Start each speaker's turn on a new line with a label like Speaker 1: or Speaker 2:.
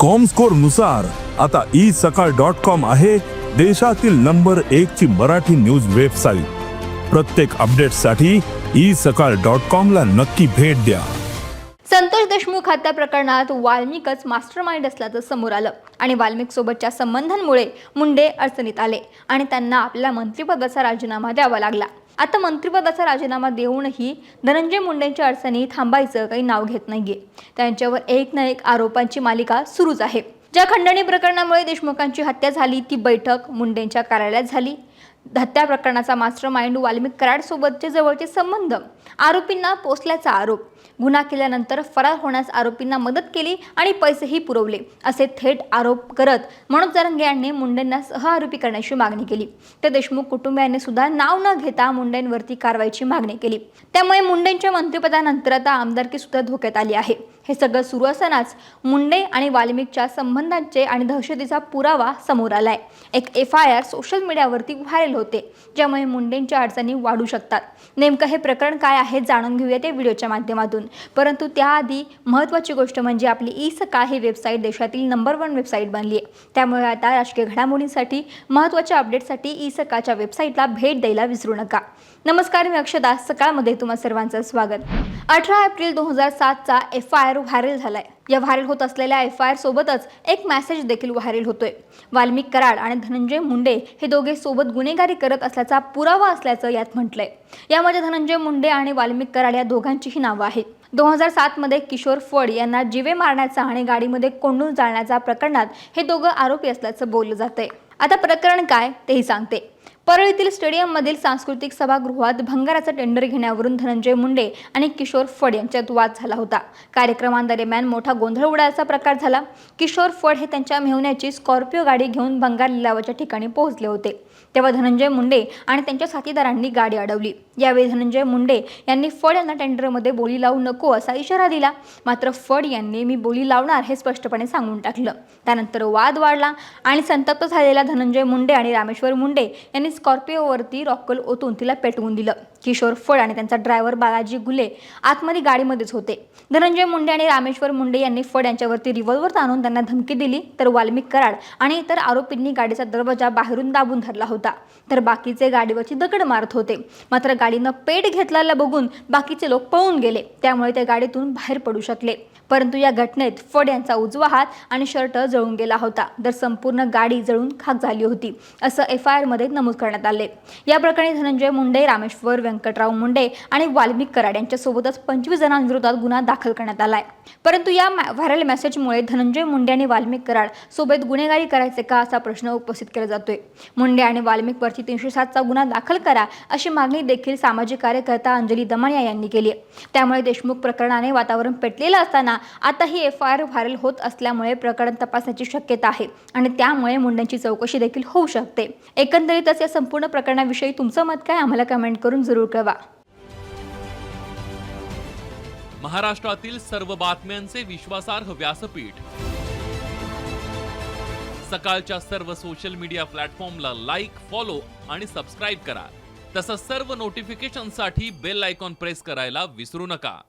Speaker 1: कॉमस्कोरनुसार आता ई सकाळ dot com आहे देशातील नंबर एक ची मराठी न्यूज वेबसाईट प्रत्येक अपडेटसाठी ई सकाळ डॉट कॉम ला नक्की भेट द्या.
Speaker 2: संतोष देशमुख हत्या प्रकरणात वाल्मिकच मास्टर माइंड असल्याचं समोर आलं आणि वाल्मिक सोबतच्या संबंधांमुळे मुंडे अडचणीत आले आणि त्यांना आपल्या मंत्रिपदाचा राजीनामा द्यावा लागला. आता मंत्रिपदाचा राजीनामा देऊनही धनंजय मुंडेंच्या अडचणी थांबायचं काही नाव घेत नाहीये. त्यांच्यावर एक ना एक आरोपांची मालिका सुरूच आहे. ज्या खंडणी प्रकरणामुळे देशमुखांची हत्या झाली ती बैठक मुंडेंच्या कार्यालयात झाली. हत्या प्रकरणाचा मास्टर माइंड वाल्मिक कराडसोबतचे जवळचे संबंध. आरोपींना पोचल्याचा आरोप. गुन्हा केल्यानंतर फरार होण्यास आरोपींना मदत केली आणि पैसेही पुरवले असे थेट आरोप करत मनोज जरंगे यांनी मुंडेंना सहआरोपी करण्याची मागणी केली. तर देशमुख कुटुंबियांनी सुद्धा नाव न घेता मुंडेंवरती कारवाईची मागणी केली. त्यामुळे मुंडेंच्या मंत्रिपदानंतर आता आमदारकी सुद्धा धोक्यात आली आहे. हे सगळं सुरू असतानाच मुंडे आणि वाल्मिकच्या संबंधांचे आणि दहशतीचा पुरावा समोर आलाय. एक एफ आय आर सोशल मीडियावरती व्हायरल होते ज्यामुळे मुंडेंच्या अडचणी वाढू शकतात. नेमकं हे प्रकरण काय आहे जाणून घेऊया ते व्हिडिओच्या माध्यमातून. परंतु त्याआधी महत्त्वाची गोष्ट म्हणजे आपली ई सकाळ ही वेबसाईट देशातील नंबर वन वेबसाईट बनली आहे. त्यामुळे आता राजकीय घडामोडींसाठी महत्त्वाच्या अपडेटसाठी ई सकाळच्या वेबसाईटला भेट द्यायला विसरू नका. नमस्कार मी अक्षदा. सकाळमध्ये तुम्हा सर्वांचं स्वागत. अठरा एप्रिल दोन हजार सातचा एफ आय आर व्हायरल झालाय. या व्हायरल होत असलेल्या एफ आय आर सोबतच एक मेसेज देखील व्हायरल होतोय. वाल्मिक कराड आणि धनंजय मुंडे हे दोघे सोबत गुन्हेगारी करत असल्याचा पुरावा असल्याचं यात म्हटलंय. यामध्ये धनंजय मुंडे आणि वाल्मिक कराड या दोघांचीही नावं आहेत. दोन हजार सातमध्ये किशोर फड यांना जिवे मारण्याचा आणि गाडीमध्ये कोंडून जाळण्याचा प्रकरणात हे दोघं आरोपी असल्याचं बोललं जातंय. आता प्रकरण काय तेही सांगते. परळीतील स्टेडियममधील सांस्कृतिक सभागृहात भंगाराचं टेंडर घेण्यावरून धनंजय मुंडे आणि किशोर फड यांच्यात वाद झाला होता. कार्यक्रमांदरम्यान मोठा गोंधळ उडायचा प्रकार झाला. किशोर फड हे त्यांच्या मेहण्याची स्कॉर्पिओ गाडी घेऊन भंगार लिलावाच्या ठिकाणी पोहोचले होते. तेव्हा धनंजय मुंडे आणि त्यांच्या साथीदारांनी गाडी अडवली. यावेळी धनंजय मुंडे यांनी फड यांना टेंडरमध्ये बोली लावू नको असा इशारा दिला. मात्र फड यांनी मी बोली लावणार हे स्पष्टपणे सांगून टाकलं. त्यानंतर वाद वाढला आणि संतप्त झालेला धनंजय मुंडे आणि रामेश्वर मुंडे यांनी स्कॉर्पिओवरती रॉकल ओतून तिला पेटवून दिलं. किशोर फड आणि त्यांचा ड्रायव्हर बालाजी गुले आतमध्ये गाडीमध्येच होते. धनंजय मुंडे आणि रामेश्वर मुंडे यांनी फड यांच्यावरती रिव्हॉल्वर ताणून त्यांना धमकी दिली तर वाल्मिक कराड आणि इतर आरोपींनी गाडीचा दरवाजा बाहेरून दाबून धरला होता. तर बाकीचे गाडीवरची दगड मारत होते. मात्र गाडीनं पेट घेतलेला बघून बाकीचे लोक पळून गेले. त्यामुळे ते गाडीतून बाहेर पडू शकले. परंतु या घटनेत फड यांचा उजवा हात आणि शर्ट जळून गेला होता. तर संपूर्ण गाडी जळून खाक झाली होती असं एफ आय आरमध्ये नमूद करण्यात आले. या प्रकरणी धनंजय मुंडे रामेश्वर व्यंकटराव मुंडे आणि वाल्मिक कराड यांच्यासोबतच पंचवीस जणांविरोधात गुन्हा दाखल करण्यात आलाय. परंतु या व्हायरल मेसेजमुळे धनंजय मुंडे आणि वाल्मिक कराड सोबत गुन्हेगारी करायचे का असा प्रश्न उपस्थित केला जातोय. मुंडे आणि वाल्मिकवरती तीनशे सातचा गुन्हा दाखल करा अशी मागणी देखील सामाजिक कार्यकर्ता अंजली दमानिया यांनी केली त्यामुळे देशमुख प्रकरणाने वातावरण पेटलेलं असताना आता ही एफ आय आर व्हायरल होत असल्यामुळे प्रकरण तपासण्याची शक्यता आहे आणि त्यामुळे मुंडेंची चौकशी देखील होऊ शकते. एकंदरीतच या संपूर्ण प्रकरणाविषयी तुमचं मत काय? आम्हाला कमेंट करून जरूर कळवा.
Speaker 3: महाराष्ट्रातील सर्व बातम्यांचे विश्वासार्ह व्यासपीठ. सकाळच्या सर्व सोशल मीडिया प्लॅटफॉर्मला लाईक फॉलो आणि सबस्क्राईब करा. तसंच सर्व नोटिफिकेशनसाठी बेल आयकॉन प्रेस करायला विसरू नका.